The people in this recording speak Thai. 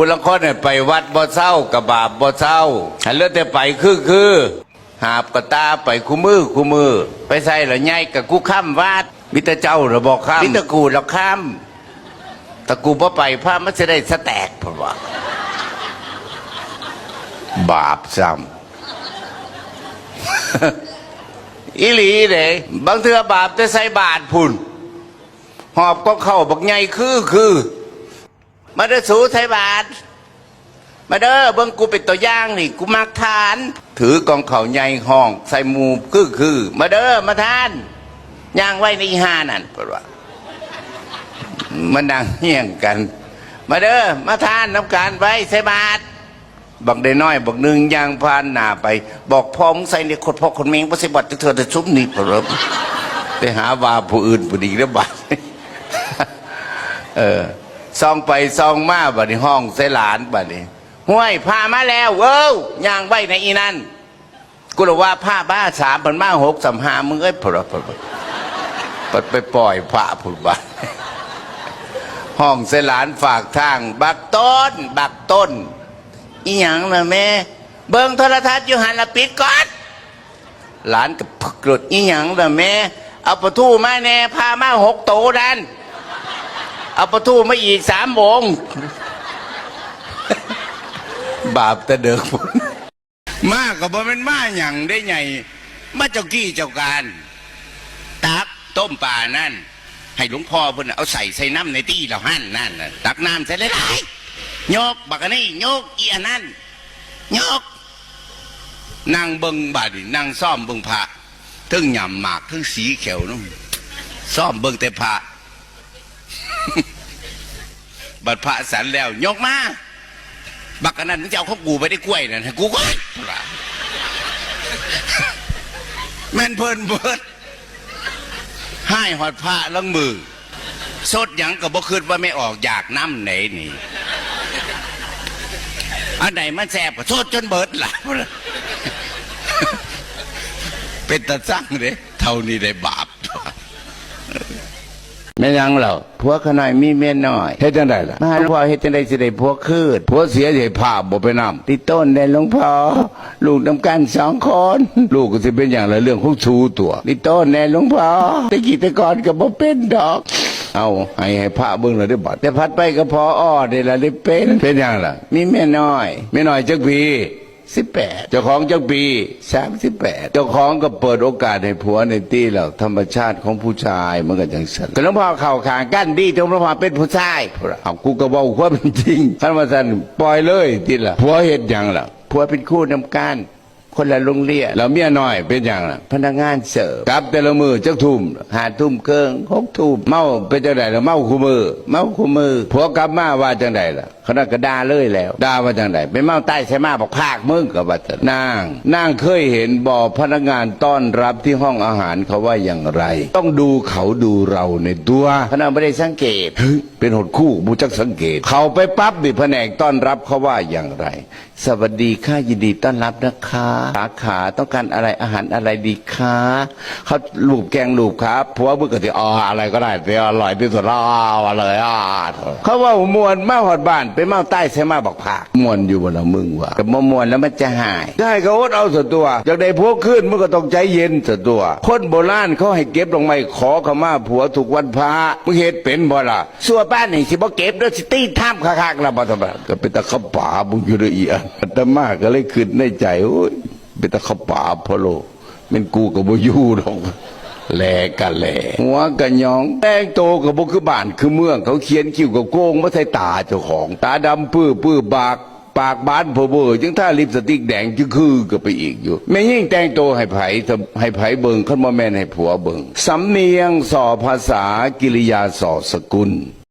ผู้ละคนเนี่ยไปวัดบ่เศร้ากับบาปบ่เศร้าหันเลือแต่ไปคือคือหาบกระตาไปคู่มือคู่มือ ไปใส่ละไงกับกูข้ามวาดมิตรเจ้าระบอกข้ามมิตรกูละข้ามแต่กูบ่ไปพระมันจะได้สแตกเพราะว่าบาปซ้ำอีหลีเด้บางเทือบาปจะใส่บาทพุ่น หอบก็เข้าบักไงคือคือ มาเด้อสูใสบาท มาเด้อเบิ่งกูเป็นตัวอย่างนี่ กูมักทาน ถือกองเขาใหญ่ห้อง ใส่หมูคือคือ มาเด้อมาทานย่างไว้ในห้านั่นเพราะว่ามันนั่งเฮี้ยงกัน มาเด้อมาทานน้ำการไว้ใส่บาทบักได้น้อยบักหนึ่งย่างพานหน้าไป บอกพ่อมึงใส่ในคนพ่อคนเมงปฏิบัติเธอจะชุบนี่เพราะไปหาว่าผู้อื่นผู้ดีแล้วบัดเออ ซองไปซองมาบัดนี้ห้องใส่หลานบัดนี้ห้วยพามาแล้วเว้าย่างไว้ในอีนั่นกูเลยว่าผ้าบ้าสามพันมาหกสามห้ามึงเอ้ยพระพระพระไปปล่อยพระผุดบัดห้องใส่หลานฝากทาง บักต้น บักต้น อีหยังล่ะแม่ เบิ่งโทรทัศน์อยู่หันละปิดก่อนหลานกับกรดอีหยังล่ะแม่ เอาประตูมาแน่พามาหกโตดัน เอาประตูมาอีกสามโมงบาปแต่เดิกพุ่นมาก็บ่เป็นมาหยังได้ไงมาเจ้ากี้เจ้าการ ตักต้มปลานั่น ให้หลวงพ่อเพิ่นน่ะเอาใส่ใส่น้ำในตี้เราหั่นนั่นน่ะตักน้ำใส่หลายๆโยกบักอันนี่โยกอีอันนั่นโยกนั่งเบิงบาดนี่นั่งซ่อมเบิงพระทึ่งหยำหมากทึ่งสีเขียวนู่นซ่อมเบิงแต่พระ บัดพระสันแล้วยกมา บักอันนั้นมึงจะเอาของกูไปได้กล้วยนั่นให้กูก็แม่นเพิ่นเบิดให้หอดผ้าลังมือสดยังก็บ่คืดว่าไม่ออกอยากน้ำไหนนี่อันไหนมันแสบก็สดจนเบิดล่ะ เป็นตาสั่งเด้เท่านี้ได้บาป แม่ยังเหล่าผัวขน่อยมีเมียน่อยเฮ็ดจังไดล่ะมาหลวงพ่อเฮ็ดจังไดสิได้ผัวคืนพวกเสียใหญ่ภาพบ่ไปนำติดต้นได้หลวงพ่อลูกนำกันสองคนลูกก็สิเป็นอย่างไรเรื่องของชูตัวติดต้นได้หลวงพ่อตะกี้ตะกอนก็บ่เป็นดอกเอาให้ให้พระเบิ่งเลยได้บัดแต่พัดไปก็พออ้อเดี๋ยวละได้เป็นเป็นอย่างล่ะมีแม่น้อยแม่น้อยจักพี สิบแปดเจ้าของจังปีสามสิบแปดเจ้าของก็เปิดโอกาสให้ผัวในตี้เราธรรมชาติของผู้ชายมันก็จังสันกระหลวงพ่อเข่าขางกั้นดีจงหลวงพ่อเป็นผู้ชายเอากูก็บอกว่าเป็นจริงท่านว่าสันปล่อยเลยตี้หละผัวเห็นยังล่ะผัวเป็นคู่นำการ คนละโรงเรียนแล้วเมียน้อยเป็นอย่างน่ะพนักงานเสิร์ฟกลับแต่ละมือจักทุ่มหาทุ่มเครื่องหกทุ่มเมาเป็นจังไดล่ะเมาคู่มือ เมาคู่มือผัวกลับมาว่าจังไดล่ะเขาน่ะก็ด่าเลยแล้วด่าว่าจังไดไปเมาใต้ใช่มาบอกภาคมึงกับว่าจะนางนางเคยเห็นบ่อพนักงานต้อนรับที่ห้องอาหารเขาว่าอย่างไร ต้องดูเขาดูเราในตัวขณะไม่ได้สังเกตเฮ้ยเป็นหดคู่บูจักสังเกต เขาไปปั๊บดิแผนกต้อนรับเขาว่าอย่างไร สวัสดีค่ะยินดีต้อนรับนะคะสาขาต้องการอะไรอาหารอะไรดีคะเขาลูบแกงลูบครับผัวมึงก็ที่อ๋ออะไรก็ได้ที่อร่อยที่สุดแล้วอาเลยอะเขาว่ามวนมาหอดบ้านไปเมาใต้ใช่มาบอกผักมวนอยู่บนละมึงว่ะแต่มมวนแล้วมันจะหายใช่เขาอดเอาส่วนตัวจากได้พวกขึ้นมึงก็ต้องใจเย็นส่วนตัว คนโบราณเขาให้เก็บลงไม้ขอขมาผัวถูกวันพระมึงเฮ็ดเป็นบ่ล่ะสัวบ้านนี่สิบ่เก็บด้อสิตีท่ามคักๆล่ะบ่ทำไมก็เป็นตะขบป่าบุญอยู่ละเอียดอาตมาก็เลยขึ้นในใจโอ้ย เป็นตะขบป่าพะโลเป็นกูก็บ่อยู่ดอกแหลกันแลหัวกันยองแตงโตกับบุคือบ้านคือเมือง เขาเขียนคิ้วกับโกงมาใส่ตาเจ้าของ ตาดำปื้อปื้อบากปากบานเพอเบอจึงถ้าลิปสติกแดงจึงคือก็ไปอีกอยู่แม่ยิ่งแต่งโตวให้ไผทำให้ไผเบิงขึ้นมาแม่นให้ผัวเบิงสำเนียงสอภาษากิริยาสอสกุล